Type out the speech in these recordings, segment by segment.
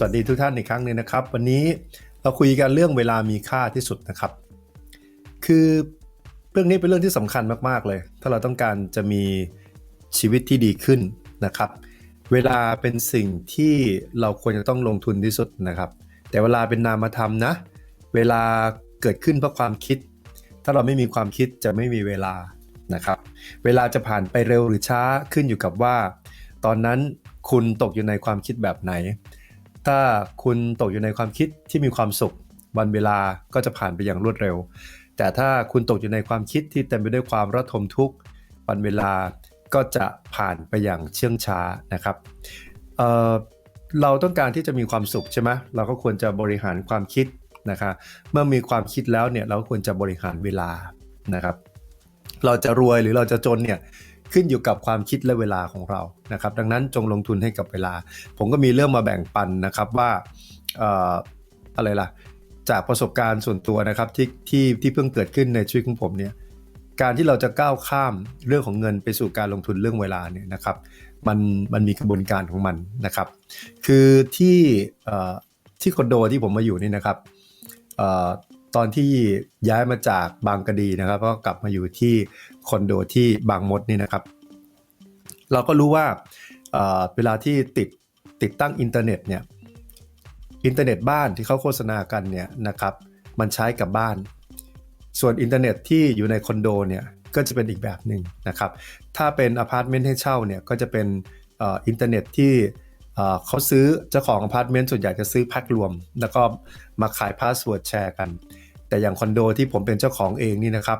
สวัสดีทุกท่านอีกครั้งหนึ่งนะครับ วันนี้เราคุยกันเรื่องเวลามีค่าที่สุดนะครับ คือเรื่องนี้เป็นเรื่องที่สำคัญมากๆเลย ถ้าเราต้องการจะมีชีวิตที่ดีขึ้นนะครับ เวลาเป็นสิ่งที่เราควรจะต้องลงทุนที่สุดนะครับ แต่เวลาเป็นนามธรรมนะ เวลาเกิดขึ้นเพราะความคิด ถ้าเราไม่มีความคิดจะไม่มีเวลานะครับ เวลาจะผ่านไปเร็วหรือช้าขึ้นอยู่กับว่า ตอนนั้นคุณตกอยู่ในความคิดแบบไหน ถ้าคุณตกอยู่ในความคิดที่มีความสุข วันเวลาก็จะผ่านไปอย่างรวดเร็ว แต่ถ้าคุณตกอยู่ในความคิดที่เต็มไปด้วยความระทมทุกข์วันเวลาก็จะผ่านไปอย่างเชื่องช้านะครับเเราต้องการที่จะมีความสุขใช่ไหมเราก็ควรจะบริหารความคิดนะครับเมื่อมีความคิดแล้วเนี่ยเราก็ควรจะบริหารเวลานะครับ เราจะรวยหรือเราจะจนเนี่ย ขึ้นอยู่กับความคิดและเวลาของเรานะครับ ดังนั้นจงลงทุนให้กับเวลา ผมก็มีเรื่องมาแบ่งปันนะครับว่าเอ่ออะไรล่ะ จากประสบการณ์ส่วนตัวนะครับที่ที่ที่เพิ่งเกิดขึ้นในชีวิตของผมเนี่ยการที่เราจะก้าวข้ามเรื่องของเงินไปสู่การลงทุนเรื่องเวลาเนี่ยนะครับ มันมันมีกระบวนการของมันนะครับ คือที่ที่คอนโดที่ผมมาอยู่นี่นะครับเอ่อ ตอนที่ย้ายมาจากบางกะดีนะครับก็กลับมาอยู่ที่คอนโดที่บางมดนี่นะครับ เราก็รู้ว่าเวลาที่ติดติดตั้งอินเทอร์เน็ตเนี่ยอินเทอร์เน็ตบ้านที่เขาโฆษณากันเนี่ยนะครับ มันใช้กับบ้าน ส่วนอินเทอร์เน็ตที่อยู่ในคอนโดเนี่ยก็จะเป็นอีกแบบหนึ่งนะครับ ถ้าเป็นอพาร์ตเมนต์ให้เช่าเนี่ยก็จะเป็นอ,อินเทอร์เน็ตที่เอ่อเขาซื้อเจ้าของอพาร์ตเมนต์ส่วนใหญ่จะซื้อแพ็ครวม แล้วก็มาขายพาสเวิร์ดแชร์กัน แต่อย่างคอนโดที่ผมเป็นเจ้าของเองนี่นะครับ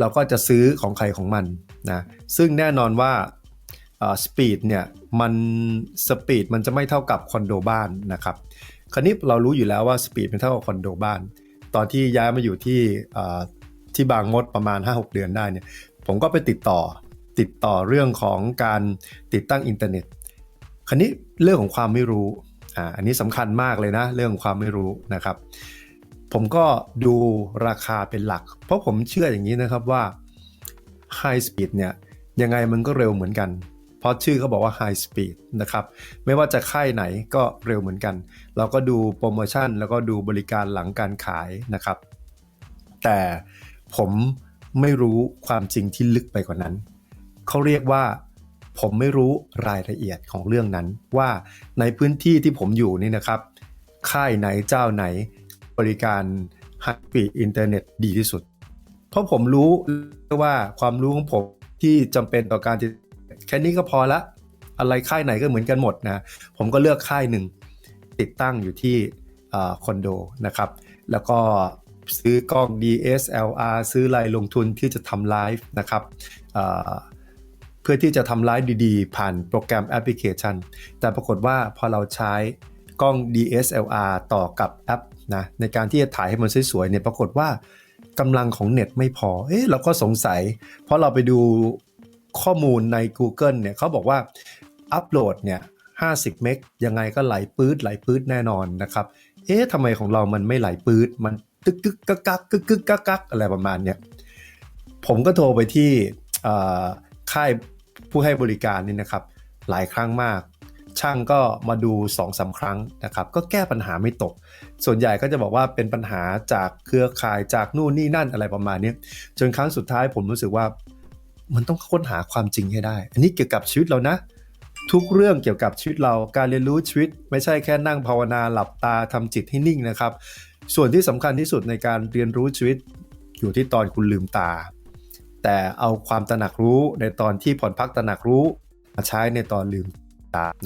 เราก็จะซื้อของใครของมันนะซึ่งแน่นอนว่าสปีดเนี่ยมันสปีดมันจะไม่เท่ากับคอนโดบ้านนะครับคราวนี้เรารู้อยู่แล้วว่าสปีดเป็นเท่ากับคอนโดบ้าน ตอนที่ย้ายมาอยู่ที่ที่บางมดประมาณ 5-6 เดือนได้เนี่ยผมก็ไปติดต่อติดต่อเรื่องของการติดตั้งอินเทอร์เน็ต คราวนี้เรื่องของความไม่รู้อ่าอันนี้สำคัญมากเลยนะ เรื่องของความไม่รู้นะครับ ผมก็ดูราคาเป็นหลัก เพราะผมเชื่ออย่างนี้นะครับว่า High Speed เนี่ยยังไงมันก็เร็วเหมือนกัน เพราะชื่อเขาบอกว่า High Speed นะครับไม่ว่าจะค่ายไหนก็เร็วเหมือนกัน เราก็ดูโปรโมชั่น แล้วก็ดูบริการหลังการขายนะครับ แต่ผมไม่รู้ความจริงที่ลึกไปกว่านั้น เขาเรียกว่าผมไม่รู้รายละเอียดของเรื่องนั้นว่าในพื้นที่ที่ผมอยู่นี่นะครับ ค่ายไหนเจ้าไหน บริการไฮสปีดอินเทอร์เน็ตดีที่สุด เพราะผมรู้ว่าความรู้ของผมที่จำเป็นต่อการติดแค่นี้ก็พอละ อะไรค่ายไหนก็เหมือนกันหมดนะ ผมก็เลือกค่ายหนึ่ง ติดตั้งอยู่ที่คอนโดนะครับ แล้วก็ซื้อกล้อง DSLR ซื้อรายลงทุนที่จะทำไลฟ์นะครับเอ่อเพื่อที่จะทำไลฟ์ดีๆ ผ่านโปรแกรมแอปพลิเคชัน แต่ปรากฏว่าพอเราใช้กล้อง DSLR ต่อกับแอป นะในการที่จะถ่ายให้มันสวยๆเนี่ยปรากฏว่ากำลังของเน็ตไม่พอ เอ๊ะเราก็สงสัย เพราะเราไปดูข้อมูลใน Google เนี่ยเขาบอกว่าอัปโหลดเนี่ย50 เมกยังไงก็ไหลปื๊ดไหลปื๊ดแน่นอนนะครับ เอ๊ะทำไมของเรามันไม่ไหลปื๊ดมันตึกกึกกักกักกึกกึกกักกักอะไรประมาณเนี้ยผมก็โทรไปที่ค่ายผู้ให้บริการนี่นะครับ หลายครั้งมาก ช่างก็มาดู2อสาครั้งนะครับ ก็แก้ปัญหาไม่ตก ส่วนใหญ่ก็จะบอกว่าเป็นปัญหาจากเครือข่ายจากนู่นนี่นั่นอะไรประมาณนี้จนครั้งสุดท้ายผมรู้สึกว่า มันต้องค้นหาความจริงให้ได้ อันนี้เกี่ยวกับชีวิตเรานะ ทุกเรื่องเกี่ยวกับชีวิตเราการเรียนรู้ชีวิต ไม่ใช่แค่นั่งภาวนาหลับตาทำจิตให้นิ่งนะครับ ส่วนที่สำคัญที่สุดในการเรียนรู้ชีวิต อยู่ที่ตอนคุณลืมตา แต่เอาความตระหนักรู้ในตอนที่ผ่อนพักตระหนักรู้มาใช้ในตอนลืม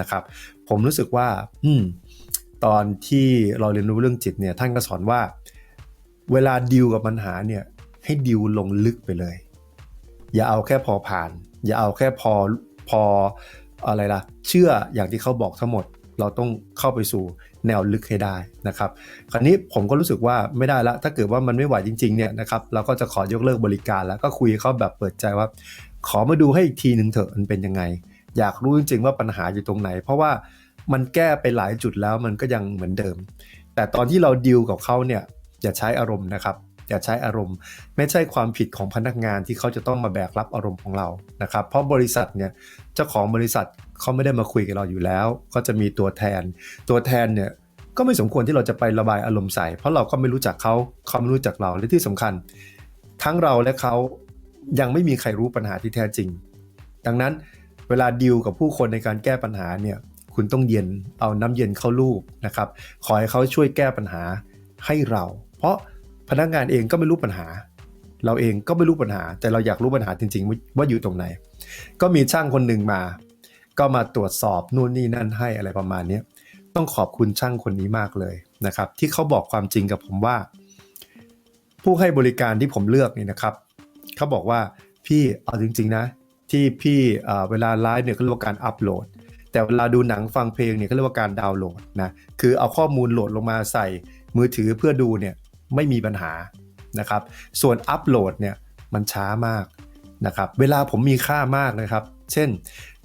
นะครับ ผมรู้สึกว่า อืมตอนที่เราเรียนรู้เรื่องจิตเนี่ย ท่านก็สอนว่า เวลาดิวกับปัญหาเนี่ย ให้ดิวลงลึกไปเลย อย่าเอาแค่พอผ่าน อย่าเอาแค่พอพออะไรล่ะ เชื่ออย่างที่เขาบอกทั้งหมด เราต้องเข้าไปสู่แนวลึกให้ได้นะครับ คราวนี้ผมก็รู้สึกว่าไม่ได้ละ ถ้าเกิดว่ามันไม่ไหวจริงๆเนี่ยนะครับ เราก็จะขอยกเลิกบริการแล้วก็คุยเขาแบบเปิดใจว่า ขอมาดูให้อีกทีหนึ่งเถอะมันเป็นยังไง อยากรู้จริง ๆ ว่าปัญหาอยู่ตรงไหน เพราะว่ามันแก้ไปหลายจุดแล้วมันก็ยังเหมือนเดิม แต่ตอนที่เราดิวกับเขาเนี่ยอย่าใช้อารมณ์นะครับอย่าใช้อารมณ์ ไม่ใช่ความผิดของพนักงานที่เขาจะต้องมาแบกรับอารมณ์ของเรานะครับ เพราะบริษัทเนี่ยเจ้าของบริษัทเขาไม่ได้มาคุยกับเราอยู่แล้ว ก็จะมีตัวแทน ตัวแทนเนี่ยก็ไม่สมควรที่เราจะไประบายอารมณ์ใส่ เพราะเราก็ไม่รู้จักเขาเขาไม่รู้จักเราและที่สำคัญ ทั้งเราและเขายังไม่มีใครรู้ปัญหาที่แท้จริง ดังนั้น เวลาดีลกับผู้คนในการแก้ปัญหาเนี่ยคุณต้องเย็นเอาน้ำเย็นเข้าลูกนะครับขอให้เขาช่วยแก้ปัญหาให้เรา เพราะพนักงานเองก็ไม่รู้ปัญหา เราเองก็ไม่รู้ปัญหา แต่เราอยากรู้ปัญหาจริง ๆ ว่าอยู่ตรงไหน ก็มีช่างคนหนึ่งมา ก็มาตรวจสอบนู่นนี่นั่นให้อะไรประมาณนี้ต้องขอบคุณช่างคนนี้มากเลยนะครับ ที่เขาบอกความจริงกับผมว่า ผู้ให้บริการที่ผมเลือกนี่นะครับเขาบอกว่าพี่เอาจริง ๆ นะ ที่พี่เวลาไลฟ์เนี่ยก็เรียกว่าการอัปโหลด แต่เวลาดูหนังฟังเพลงเนี่ยก็เรียกว่าการดาวน์โหลดนะคือเอาข้อมูลโหลดลงมาใส่มือถือเพื่อดูเนี่ยไม่มีปัญหานะครับ ส่วนอัปโหลดเนี่ยมันช้ามากนะครับเวลาผมมีค่ามากนะครับ เช่น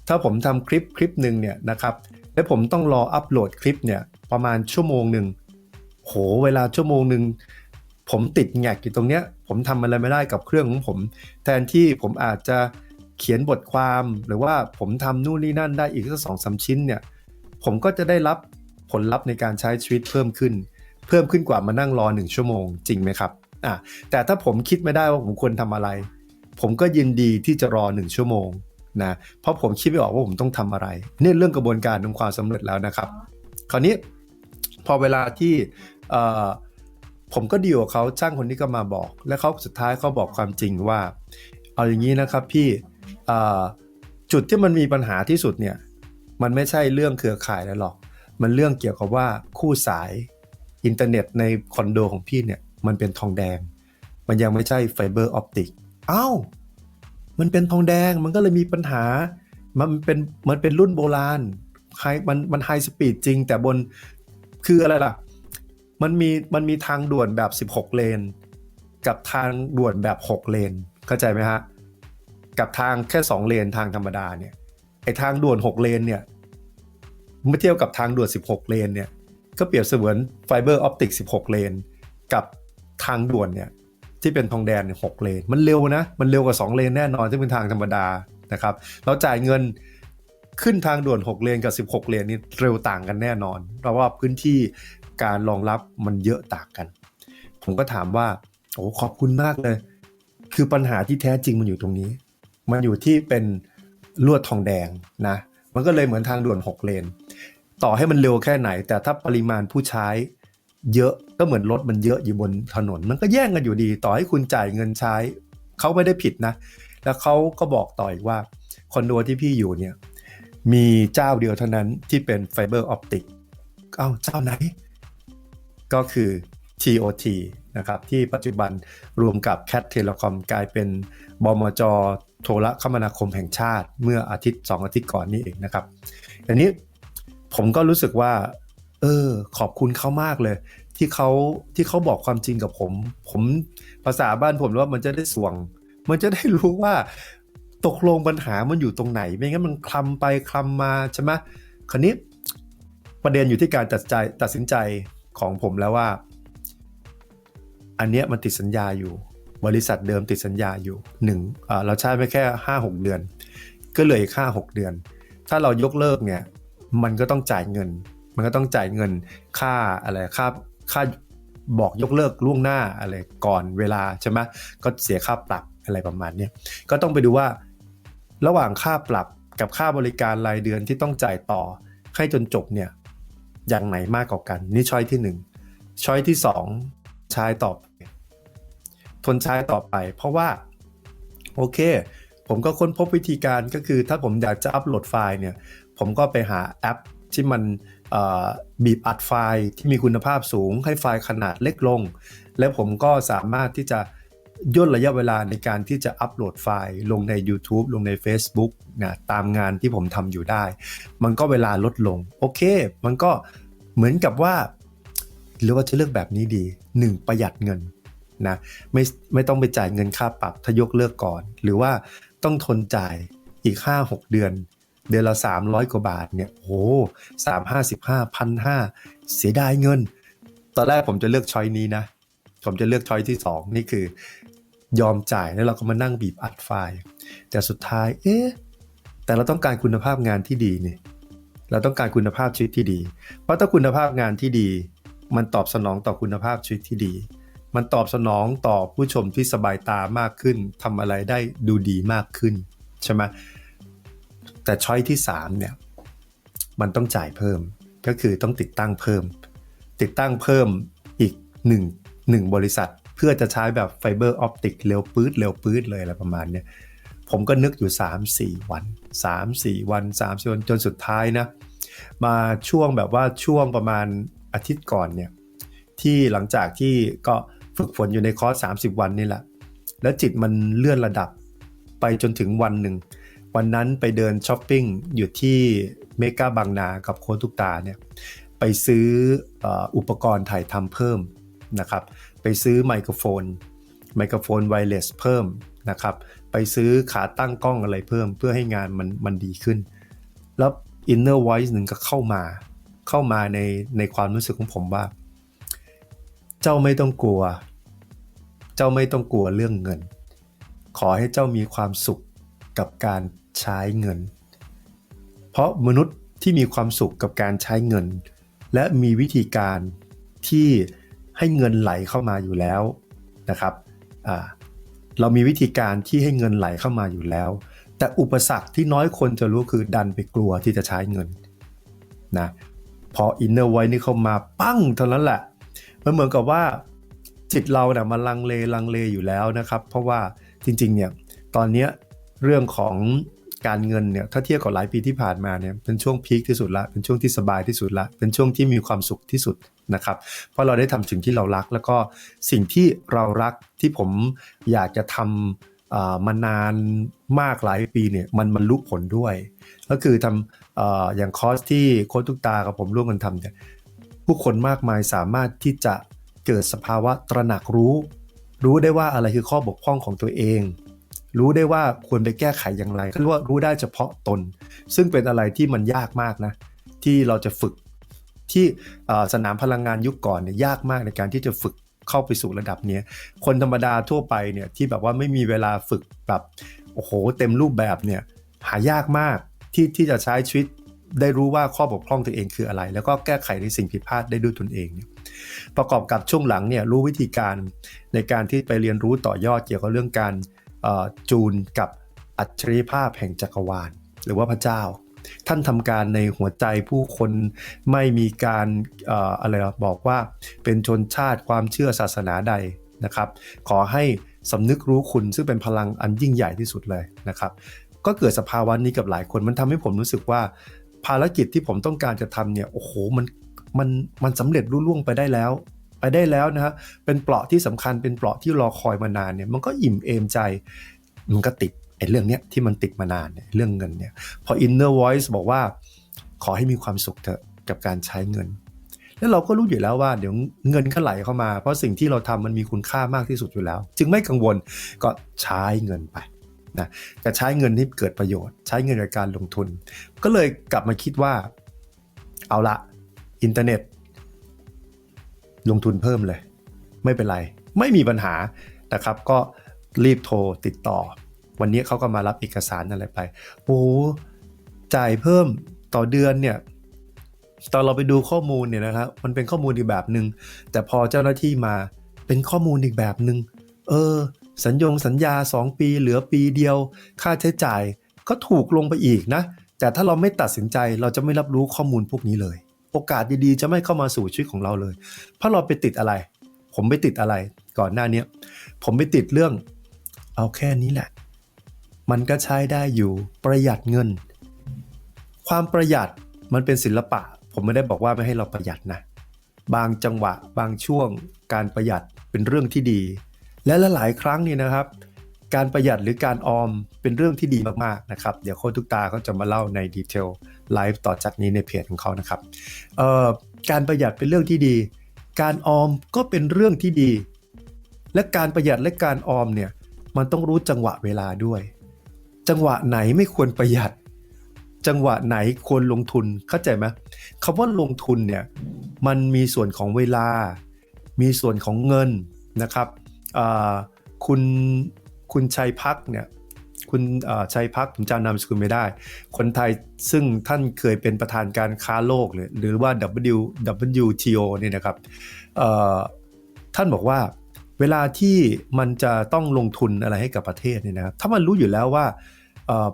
ถ้าผมทำคลิปคลิปหนึ่งเนี่ยนะครับและผมต้องรออัปโหลดคลิปเนี่ยประมาณชั่วโมงหนึ่งโหเวลาชั่วโมงหนึ่งผมติดแงกอยู่ตรงเนี้ยผมทำอะไรไม่ได้กับเครื่องของผม แทนที่ผมอาจจะ เขียนบทความหรือว่าผมทำนู่นนี่นั่นได้อีกสักสองสาชิ้นเนี่ย ผมก็จะได้รับผลลัพธ์ในการใช้ชีวิตเพิ่มขึ้น เพิ่มขึ้นกว่ามานั่งรอหนึ่งชั่วโมงจริงไหมครับอะแต่ถ้าผมคิดไม่ได้ว่าผมควรทำอะไร ผมก็ยินดีที่จะรอหนึ่งชั่วโมงนะเพราะผมคิดไม่ออกว่าผมต้องทำอะไรนี่เรื่องกระบวนการของความสำเร็จแล้วนะครับ คราวนี้พอเวลาที่ผมก็ดีลกับเขาช่างคนนี้ก็มาบอก และเขาสุดท้ายเขาบอกความจริงว่า เอาอย่างนี้นะครับพี่ จุดที่มันมีปัญหาที่สุดเนี่ยมันไม่ใช่เรื่องเครือข่ายแล้วหรอก มันเรื่องเกี่ยวกับว่าคู่สายอินเทอร์เน็ตในคอนโดของพี่เนี่ยมันเป็นทองแดง มันยังไม่ใช่ไฟเบอร์ออปติกเอ้า มันเป็นทองแดงมันก็เลยมีปัญหา มันเป็นมันเป็นรุ่นโบราณไฮมันมันไฮสปีดจริง แต่บนคืออะไรล่ะ มันมีมันมีทางด่วนแบบ 16 เลน กับทางด่วนแบบ 6 เลน เข้าใจไหมฮะ กับทางแค่ 2 เลนทางธรรมดาเนี่ยไอทางด่วน 6 เลนเนี่ยเมื่อเทียบกับทางด่วน 16 เลนเนี่ยก็เปรียบเสมือนไฟเบอร์ออปติก16 เลน กับทางด่วนเนี่ยที่เป็นทองแดงหกเลน มันเร็วนะ มันเร็วกว่า 2 เลนแน่นอนที่เป็นทางธรรมดานะครับเราจ่ายเงินขึ้นทางด่วน 6 เลนกับ 16 เลนนี่เร็วต่างกันแน่นอน เพราะว่าพื้นที่การรองรับมันเยอะต่างกัน ผมก็ถามว่าโอ้ขอบคุณมากเลย คือปัญหาที่แท้จริงมันอยู่ตรงนี้ มันอยู่ที่เป็นลวดทองแดงนะ มันก็เลยเหมือนทางด่วน 6 เลน ต่อให้มันเร็วแค่ไหน แต่ถ้าปริมาณผู้ใช้เยอะก็เหมือนรถมันเยอะอยู่บนถนน มันก็แย่งกันอยู่ดี ต่อให้คุณจ่ายเงินใช้ เขาไม่ได้ผิดนะ แล้วเขาก็บอกต่ออีกว่าคอนโดที่พี่อยู่เนี่ยมีเจ้าเดียวเท่านั้นที่เป็นไฟเบอร์ออปติกเอ้าเจ้าไหน ก็คือ TOT นะครับที่ปัจจุบันรวมกับ Cat Telecom กลายเป็นบมจ โทรคมนาคมแห่งชาติ เมื่ออาทิตย์ 2 อาทิตย์ก่อนนี้เองนะครับอันนี้ผมก็รู้สึกว่า เออ ขอบคุณเขามากเลย ที่เขาที่เขาบอกความจริงกับผม ผมภาษาบ้านผมว่ามันจะได้สวง มันจะได้รู้ว่าตกลงปัญหามันอยู่ตรงไหน ไม่งั้นมันคลำไปคลำมาใช่ไหมคราวนี้ประเด็นอยู่ที่การตัดใจตัดสินใจของผมแล้วว่า อันเนี้ยมันติดสัญญาอยู่ บริษัทเดิมติดสัญญาอยู่หนึ่งเราใช้ไปแค่ห้าหกเดือน ก็เหลืออีกห้าหกเดือน ถ้าเรายกเลิกเนี่ยมันก็ต้องจ่ายเงิน มันก็ต้องจ่ายเงินค่าอะไรค่าค่าบอกยกเลิกล่วงหน้าอะไรก่อนเวลาใช่ไหมก็เสียค่าปรับอะไรประมาณนี้ก็ต้องไปดูว่า ระหว่างค่าปรับกับค่าบริการรายเดือนที่ต้องจ่ายต่อให้จนจบเนี่ยอย่างไหนมากกว่ากัน นี่ช้อยที่ 1ช้อยที่ 2 ใช้ต่อ ทนใช้ต่อไป เพราะว่า โอเค ผมก็ค้นพบวิธีการก็คือ ถ้าผมอยากจะอัปโหลดไฟล์เนี่ย ผมก็ไปหาแอปที่มันบีบอัดไฟล์ที่มีคุณภาพสูง ให้ไฟล์ขนาดเล็กลง และผมก็สามารถที่จะย่นระยะเวลาในการที่จะอัปโหลดไฟล์ลงใน YouTube ลงใน Facebook นะตามงานที่ผมทำอยู่ได้ มันก็เวลาลดลง โอเค มันก็เหมือนกับว่า หรือว่าจะเลือกแบบนี้ดี 1. ประหยัดเงิน นะไม่ไม่ต้องไปจ่ายเงินค่าปรับถ้ายกเลิกก่อน หรือว่าต้องทนจ่ายอีก 5-6 เดือน เดือนละ 300 กว่าบาทเนี่ยโอ้สามห้าสิบห้าพันห้าเสียดายเงิน ตอนแรกผมจะเลือกช้อยนี้นะ ผมจะเลือกช้อยที่ 2 นี่คือยอมจ่ายแล้วเราก็มานั่งบีบอัดไฟล์ แต่สุดท้ายเอ๊ะแต่เราต้องการคุณภาพงานที่ดีเนี่ยเราต้องการคุณภาพชีวิตที่ดี เพราะถ้าคุณภาพงานที่ดี มันตอบสนองต่อคุณภาพชีวิตที่ดี มันตอบสนองต่อผู้ชมที่สบายตามากขึ้นทำอะไรได้ดูดีมากขึ้นใช่ไหมแต่ช้อยที่3เนี่ยมันต้องจ่ายเพิ่ม ก็คือต้องติดตั้งเพิ่ม ติดตั้งเพิ่มอีก 1 1 บริษัท เพื่อจะใช้แบบไฟเบอร์ออปติกเร็วปื๊ดเร็วปื๊ดเลยอะไรประมาณเนี้ยผมก็นึกอยู่ 3-4 วัน 3-4 วัน3-4วันจนสุดท้ายนะ มาช่วงแบบว่าช่วงประมาณอาทิตย์ก่อนเนี่ยที่หลังจากที่ก็ ฝึกฝนอยู่ในคอร์ส30 วันนี่แหละ แล้วจิตมันเลื่อนระดับไปจนถึงวันหนึ่ง วันนั้นไปเดินช้อปปิ้งอยู่ที่เมกาบางนากับโคตุกตาเนี่ยไปซื้ออุปกรณ์ถ่ายทำเพิ่มนะครับ ไปซื้อไมโครโฟน ไมโครโฟนไวเลสเพิ่มนะครับ ไปซื้อขาตั้งกล้องอะไรเพิ่มเพื่อให้งานมันมันดีขึ้น แล้ว inner voice หนึ่งก็เข้ามา เข้ามาในในความรู้สึกของผมว่า เจ้าไม่ต้องกลัว เจ้าไม่ต้องกลัวเรื่องเงิน ขอให้เจ้ามีความสุขกับการใช้เงิน เพราะมนุษย์ที่มีความสุขกับการใช้เงิน และมีวิธีการที่ให้เงินไหลเข้ามาอยู่แล้วนะครับเรามีวิธีการที่ให้เงินไหลเข้ามาอยู่แล้ว แต่อุปสรรคที่น้อยคนจะรู้คือดันไปกลัวที่จะใช้เงินนะพออินเนอร์ไว้นี่เข้ามาปั้งเท่านั้นแหละ มันเหมือนกับว่าจิตเราเนี่ยมันลังเลลังเลอยู่แล้วนะครับ เพราะว่าจริงๆเนี่ยตอนนี้เรื่องของการเงินเนี่ยถ้าเทียบกับหลายปีที่ผ่านมาเนี่ยเป็นช่วงพีคที่สุดละเป็นช่วงที่สบายที่สุดละเป็นช่วงที่มีความสุขที่สุดนะครับ เพราะเราได้ทำสิ่งที่เรารัก แล้วก็สิ่งที่เรารักที่ผมอยากจะทำมานานมากหลายปีเนี่ยมันมันลุผลด้วย ก็คือทำออย่างคอร์สที่โค้ชทุกตากับผมร่วมกันทำเนี่ย ผู้คนมากมายสามารถที่จะเกิดสภาวะตระหนักรู้ รู้ได้ว่าอะไรคือข้อบกพร่องของตัวเอง รู้ได้ว่าควรไปแก้ไขอย่างไรเรียกว่ารู้ได้เฉพาะตน ซึ่งเป็นอะไรที่มันยากมากนะ ที่เราจะฝึก ที่สนามพลังงานยุคก่อนเนี่ยยากมากในการที่จะฝึกเข้าไปสู่ระดับนี้คนธรรมดาทั่วไปเนี่ยที่แบบว่าไม่มีเวลาฝึกแบบโอ้โหเต็มรูปแบบเนี่ยหายากมากที่ที่จะใช้ชีวิต ได้รู้ว่าข้อบกพร่องตัวเองคืออะไร แล้วก็แก้ไขในสิ่งผิดพลาดได้ด้วยตนเอง ประกอบกับช่วงหลังเนี่ยรู้วิธีการในการที่ไปเรียนรู้ต่อยอดเกี่ยวกับเรื่องการจูนกับอัจฉริภาพแห่งจักรวาล หรือว่าพระเจ้า ท่านทำการในหัวใจผู้คนไม่มีการอะไรบอกว่าเป็นชนชาติความเชื่อศาสนาใดนะครับ ขอให้สำนึกรู้คุณซึ่งเป็นพลังอันยิ่งใหญ่ที่สุดเลยนะครับ ก็เกิดสภาวะนี้กับหลายคนมันทำให้ผมรู้สึกว่า ภารกิจที่ผมต้องการจะทำเนี่ยโอ้โหมันมันมันสำเร็จรุ่ล่วงไปได้แล้ว ไปได้แล้วนะฮะเป็นเปราะที่สำคัญเป็นเปราะที่รอคอยมานานเนี่ยมันก็อิ่มเอมใจมันก็ติดไอ้เรื่องเนี้ยที่มันติดมานานเนี่ยเรื่องเงินเนี่ยพอ inner voice บอกว่า ขอให้มีความสุขเถอะกับการใช้เงิน แล้วเราก็รู้อยู่แล้วว่าเดี๋ยวเงินก็ไหลเข้ามา เพราะสิ่งที่เราทำมันมีคุณค่ามากที่สุดอยู่แล้ว จึงไม่กังวลก็ใช้เงินไป นะจะใช้เงินที่เกิดประโยชน์ ใช้เงินในการลงทุน ก็เลยกลับมาคิดว่า เอาละอินเทอร์เน็ต ลงทุนเพิ่มเลย ไม่เป็นไร ไม่มีปัญหานะครับ ก็รีบโทรติดต่อ วันนี้เขาก็มารับเอกสารอะไรไปโอ้จ่ายเพิ่มต่อเดือนเนี่ยตอนเราไปดูข้อมูลเนี่ยนะครับมันเป็นข้อมูลอีกแบบหนึง่งแต่พอเจ้าหน้าที่มาเป็นข้อมูลอีกแบบหนึง่งเออ สัญญงสัญญา 2 ปีเหลือปีเดียว ค่าใช้จ่ายก็ถูกลงไปอีกนะ แต่ถ้าเราไม่ตัดสินใจเราจะไม่รับรู้ข้อมูลพวกนี้เลย โอกาสดีๆ จะไม่เข้ามาสู่ชีวิตของเราเลย เพราะเราไปติดอะไร ผมไปติดอะไรก่อนหน้านี้ผมไปติดเรื่อง เอาแค่นี้แหละ มันก็ใช้ได้อยู่ประหยัดเงิน ความประหยัดมันเป็นศิลปะ ผมไม่ได้บอกว่าไม่ให้เราประหยัดนะ บางจังหวะบางช่วงการประหยัดเป็นเรื่องที่ดี และหลายครั้งนี่นะครับ การประหยัดหรือการออมเป็นเรื่องที่ดีมากๆนะครับ เดี๋ยวโคทุกตาเขาจะมาเล่าในดีเทลไลฟ์ต่อจากนี้ในเพจของเขานะครับการประหยัดเป็นเรื่องที่ดี การออมก็เป็นเรื่องที่ดี และการประหยัดและการออมเนี่ยมันต้องรู้จังหวะเวลาด้วย จังหวะไหนไม่ควรประหยัด จังหวะไหนควรลงทุนเข้าใจไหมคำว่าลงทุนเนี่ยมันมีส่วนของเวลา มีส่วนของเงินนะครับ คุณคุณชัยพักเนี่ยคุณชัยพักผมจำนามสกุลไม่ได้ คนไทยซึ่งท่านเคยเป็นประธานการค้าโลกเลยหรือว่า W WTO เนี่ยนะครับท่านบอกว่าเวลาที่มันจะต้องลงทุนอะไรให้กับประเทศเนี่ยนะครับถ้ามันรู้อยู่แล้วว่า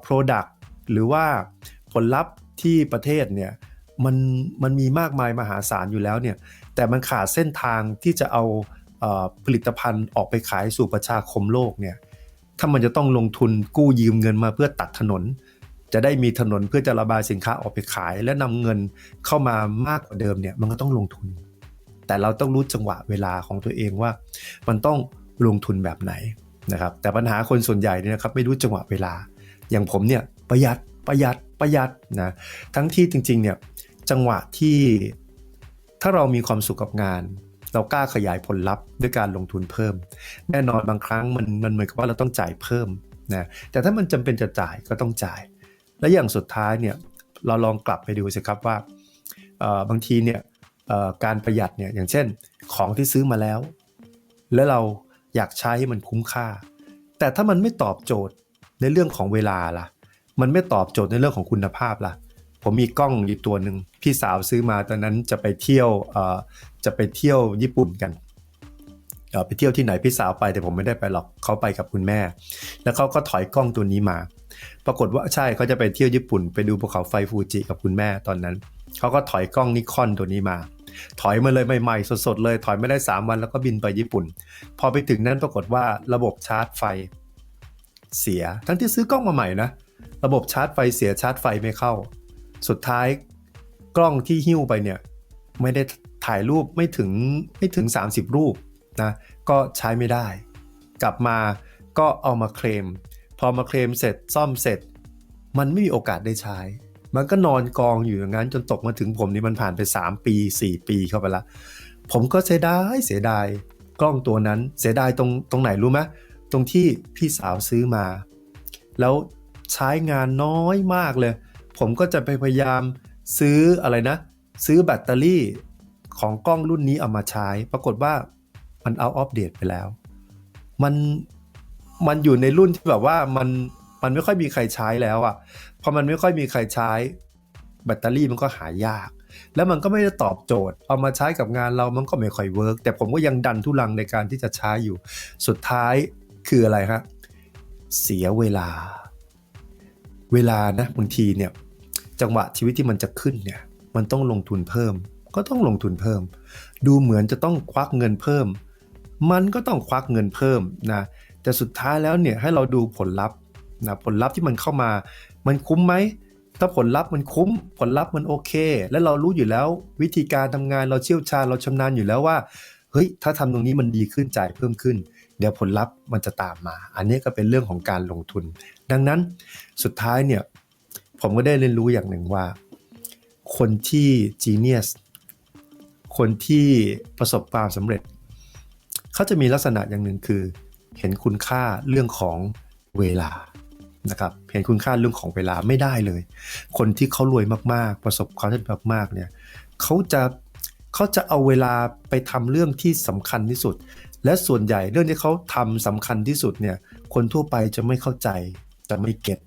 product หรือว่าผลลัพธ์ที่ประเทศเนี่ยมันมันมีมากมายมหาศาลอยู่แล้วเนี่ยแต่มันขาดเส้นทางที่จะเอา ผลิตภัณฑ์ออกไปขายสู่ประชาคมโลกเนี่ยถ้ามันจะต้องลงทุนกู้ยืมเงินมาเพื่อตัดถนน จะได้มีถนนเพื่อจะระบายสินค้าออกไปขาย และนำเงินเข้ามามากกว่าเดิมเนี่ยมันก็ต้องลงทุน แต่เราต้องรู้จังหวะเวลาของตัวเองว่า มันต้องลงทุนแบบไหนนะครับแต่ปัญหาคนส่วนใหญ่เนี่ยนะครับไม่รู้จังหวะเวลา อย่างผมเนี่ยประหยัดประหยัดประหยัดนะทั้งที่จริงๆเนี่ยจังหวะที่ถ้าเรามีความสุขกับงาน เรากล้าขยายผลลัพธ์ด้วยการลงทุนเพิ่ม แน่นอนบางครั้งมันมันเหมือนกับว่าเราต้องจ่ายเพิ่มนะแต่ถ้ามันจำเป็นจะจ่ายก็ต้องจ่าย และอย่างสุดท้ายเนี่ยเราลองกลับไปดูสิครับว่าบางทีเนี่ยการประหยัดเนี่ยอย่างเช่นของที่ซื้อมาแล้ว แล้วเราอยากใช้ให้มันคุ้มค่า แต่ถ้ามันไม่ตอบโจทย์ในเรื่องของเวลาล่ะ มันไม่ตอบโจทย์ในเรื่องของคุณภาพล่ะ ผมมีกล้องอยู่ตัวหนึ่งพี่สาวซื้อมาตอนนั้นจะไปเที่ยวจะไปเที่ยวญี่ปุ่นกันไปเที่ยวที่ไหนพี่สาวไปแต่ผมไม่ได้ไปหรอกเขาไปกับคุณแม่ แล้วเขาก็ถอยกล้องตัวนี้มา ปรากฏว่าใช่เขาจะไปเที่ยวญี่ปุ่น ไปดูภูเขาไฟฟูจิกับคุณแม่ตอนนั้นเขาก็ถอยกล้องนิคอนตัวนี้มา ถอยมาเลยใหม่ๆสดๆเลย ถอยไม่ได้ 3 วันแล้วก็บินไปญี่ปุ่น พอไปถึงนั้นปรากฏว่าระบบชาร์จไฟเสีย ทั้งที่ซื้อกล้องมาใหม่นะ ระบบชาร์จไฟเสียชาร์จไฟไม่เข้า สุดท้ายกล้องที่หิ้วไปเนี่ยไม่ได้ถ่ายรูปไม่ถึงไม่ถึง 30 รูปนะก็ใช้ไม่ได้ กลับมาก็เอามาเคลม พอมาเคลมเสร็จซ่อมเสร็จ มันไม่มีโอกาสได้ใช้ มันก็นอนกองอยู่อย่างนั้นจนตกมาถึงผมนี่มันผ่านไป 3 ปี 4 ปีเข้าไปละ ผมก็เสียดายเสียดายกล้องตัวนั้นเสียดายตรงตรงไหนรู้ไหมตรงที่พี่สาวซื้อมา แล้วใช้งานน้อยมากเลย ผมก็จะไปพยายามซื้ออะไรนะ ซื้อแบตเตอรี่ของกล้องรุ่นนี้เอามาใช้ ปรากฏว่ามันเอาออฟเดตไปแล้ว มันมันอยู่ในรุ่นที่แบบว่ามันมันไม่ค่อยมีใครใช้แล้วอะ่ะพอมันไม่ค่อยมีใครใช้ แบตเตอรี่มันก็หายาก แล้วมันก็ไม่ได้ตอบโจทย์ เอามาใช้กับงานเรามันก็ไม่ค่อยเวิร์กแต่ผมก็ยังดันทุลังในการที่จะใช้อยู่ สุดท้ายคืออะไรฮะเสียเวลา เวลานะบางทีเนี่ย จังหวะชีวิตที่มันจะขึ้นเนี่ยมันต้องลงทุนเพิ่ม ก็ต้องลงทุนเพิ่ม ดูเหมือนจะต้องควักเงินเพิ่ม มันก็ต้องควักเงินเพิ่มนะแต่สุดท้ายแล้วเนี่ยให้เราดูผลลัพธ์นะผลลัพธ์ที่มันเข้ามา มันคุ้มไหมถ้าผลลัพธ์มันคุ้มผลลัพธ์มันโอเค และเรารู้อยู่แล้ววิธีการทำงานเราเชี่ยวชาญเราชำนาญอยู่แล้วว่าเฮ้ยถ้าทำตรงนี้มันดีขึ้นจ่ายเพิ่มขึ้น เดี๋ยวผลลัพธ์มันจะตามมา อันนี้ก็เป็นเรื่องของการลงทุน ดังนั้นสุดท้ายเนี่ย ผมก็ได้เรียนรู้อย่างหนึ่งว่า คนที่ genius คนที่ประสบความสำเร็จ เขาจะมีลักษณะอย่างหนึ่งคือ เห็นคุณค่าเรื่องของเวลานะครับเห็นคุณค่าเรื่องของเวลาไม่ได้เลย คนที่เขารวยมากๆ ประสบความสำเร็จมากๆเนี่ยเขาจะเขาจะเอาเวลาไปทำเรื่องที่สำคัญที่สุด และส่วนใหญ่เรื่องที่เขาทำสำคัญที่สุดเนี่ยคนทั่วไปจะไม่เข้าใจจะไม่เก็ต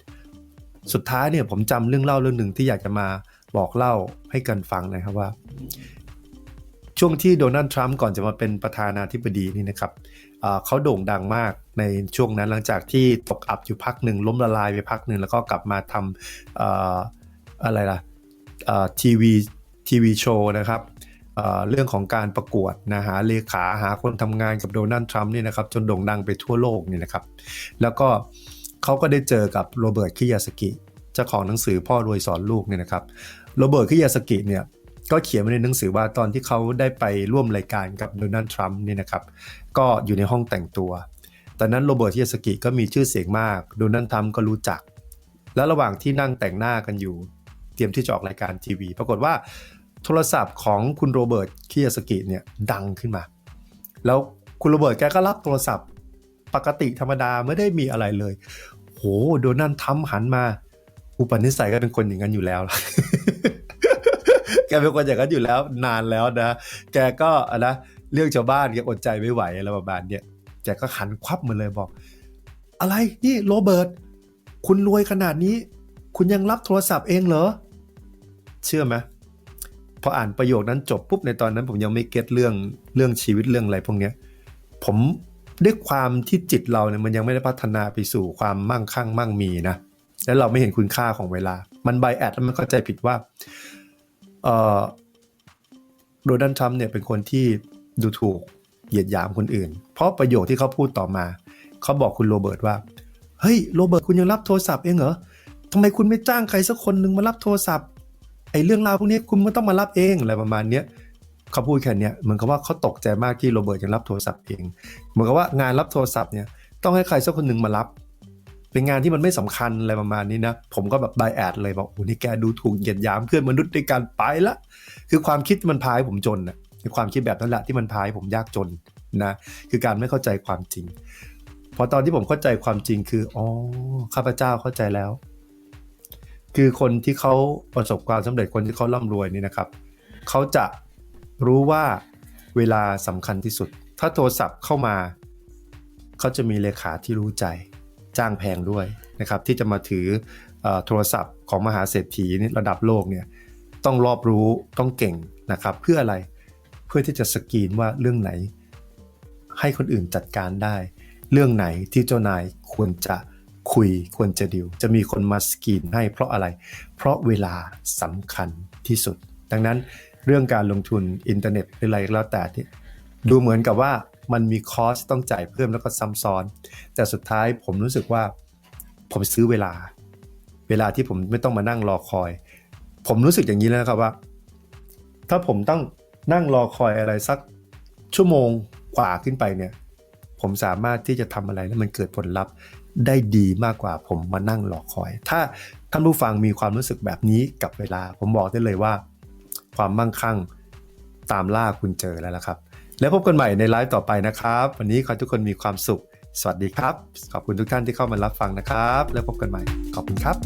สุดท้ายเนี่ยผมจำเรื่องเล่าเรื่องหนึ่งที่อยากจะมาบอกเล่าให้กันฟังนะครับว่า ช่วงที่โดนัลด์ทรัมป์ก่อนจะมาเป็นประธานาธิบดีนี่นะครับเขาโด่งดังมากในช่วงนั้นหลังจากที่ตกอับอยู่พักหนึ่งล้มละลายไปพักหนึ่งแล้วก็กลับมาทำออะไรล่ะทีวีทีวีโชว์นะครับเเรื่องของการประกวดนะหาเลขาหาคนทำงานกับโดนัลด์ทรัมป์นี่นะครับจนโด่งดังไปทั่วโลกนี่นะครับ แล้วก็ เขาก็ได้เจอกับโรเบิร์ตคิยาสกิเจ้าของหนังสือพ่อรวยสอนลูกเนี่ยนะครับโรเบิร์ตคิยาสกิเนี่ยก็เขียนไว้ในหนังสือว่าตอนที่เขาได้ไปร่วมรายการกับโดนัลด์ทรัมป์เนี่ยนะครับก็อยู่ในห้องแต่งตัวตอนนั้นโรเบิร์ตที่ยาสกิก็มีชื่อเสียงมากโดนัลด์ทรัมป์ก็รู้จัก แล้วระหว่างที่นั่งแต่งหน้ากันอยู่ เตรียมที่จะออกรายการทีวี ปรากฏว่าโทรศัพท์ของคุณโรเบิร์ตคิยาสกิเนี่ยดังขึ้นมา แล้วคุณโรเบิร์ตแกก็รับโทรศัพท์ ปกติธรรมดาไม่ได้มีอะไรเลย โหโดนัลด์ทรัมหันมา อุปนิสัยก็เป็นคนอย่างนั้นอยู่แล้วแกเป็นคนอย่างนั้นอยู่แล้วนานแล้วนะ แกก็นะเรื่องชาวบ้านแกอดใจไม่ไหวอะไรประมาณเนี้ยแกก็หันควับมาเลยบอก อะไรนี่โรเบิร์ตคุณรวยขนาดนี้ คุณยังรับโทรศัพท์เองเหรอ เชื่อไหมพออ่านประโยคนั้นจบปุ๊บในตอนนั้น ผมยังไม่เก็ตเรื่องเรื่องชีวิตเรื่องอะไรพวกเนี้ย ผม ด้วยความที่จิตเราเนี่ยมันยังไม่ได้พัฒนาไปสู่ความมั่งคั่งมั่งมีนะแล้วเราไม่เห็นคุณค่าของเวลา มันไบแอดแล้วมันเข้าใจผิดว่าเอ่อโดนัลด์ทรัมป์เนี่ยเป็นคนที่ดูถูกเหยียดหยามคนอื่น เพราะประโยคที่เขาพูดต่อมา เขาบอกคุณโรเบิร์ตว่า เฮ้ยโรเบิร์ตคุณยังรับโทรศัพท์เองเหรอทำไมคุณไม่จ้างใครสักคนหนึ่งมารับโทรศัพท์ไอ้เรื่องราวพวกนี้คุณไม่ต้องมารับเองอะไรประมาณเนี้ย เขาพูดแค่เนี้ยเหมือนกับว่าเขาตกใจมากที่โรเบิร์ตยังรับโทรศัพท์เอง เหมือนกับว่างานรับโทรศัพท์เนี่ยต้องให้ใครสักคนหนึ่งมารับ เป็นงานที่มันไม่สำคัญอะไรประมาณนี้นะ ผมก็แบบไบแอดเลยบอกโอ้นี่แกดูถูกเหยียดหยามเพื่อนมนุษย์ด้วยการไปละ คือความคิดมันพาให้ผมจนนะคือความคิดแบบนั้นแหละที่มันพาให้ผมยากจนนะคือการไม่เข้าใจความจริง พอตอนที่ผมเข้าใจความจริงคืออ๋อข้าพเจ้าเข้าใจแล้ว คือคนที่เขาประสบความสำเร็จคนที่เขาร่ำรวยนี่นะครับเขาจะ รู้ว่าเวลาสำคัญที่สุด ถ้าโทรศัพท์เข้ามาเขาจะมีเลขาที่รู้ใจจ้างแพงด้วยนะครับที่จะมาถืออโทรศัพท์ของมหาเศรษฐีระดับโลกเนี่ยต้องรอบรู้ต้องเก่งนะครับ เพื่ออะไรเพื่อที่จะสกรีนว่าเรื่องไหน ให้คนอื่นจัดการได้ เรื่องไหนที่เจ้านายควรจะคุยควรจะดิว จะมีคนมาสกรีนให้เพราะอะไร เพราะเวลาสำคัญที่สุด ดังนั้น เรื่องการลงทุนอินเทอร์เน็ตหรืออะไรก็แล้วแต่ที่ดูเหมือนกับว่ามันมีคอสต้องจ่ายเพิ่มแล้วก็ซ้ำซ้อน แต่สุดท้ายผมรู้สึกว่า ผมซื้อเวลา เวลาที่ผมไม่ต้องมานั่งรอคอย ผมรู้สึกอย่างนี้แล้วครับว่า ถ้าผมต้องนั่งรอคอยอะไรสักชั่วโมงกว่าขึ้นไปเนี่ย ผมสามารถที่จะทำอะไรแล้วมันเกิดผลลัพธ์ได้ดีมากกว่าผมมานั่งรอคอย ถ้าท่านผู้ฟังมีความรู้สึกแบบนี้กับเวลา ผมบอกได้เลยว่า ความมั่งคั่ง ตามล่าคุณเจอแล้วละครับ แล้วพบกันใหม่ในไลฟ์ต่อไปนะครับ วันนี้ขอทุกคนมีความสุข สวัสดีครับ ขอบคุณทุกท่านที่เข้ามารับฟังนะครับ แล้วพบกันใหม่ ขอบคุณครับ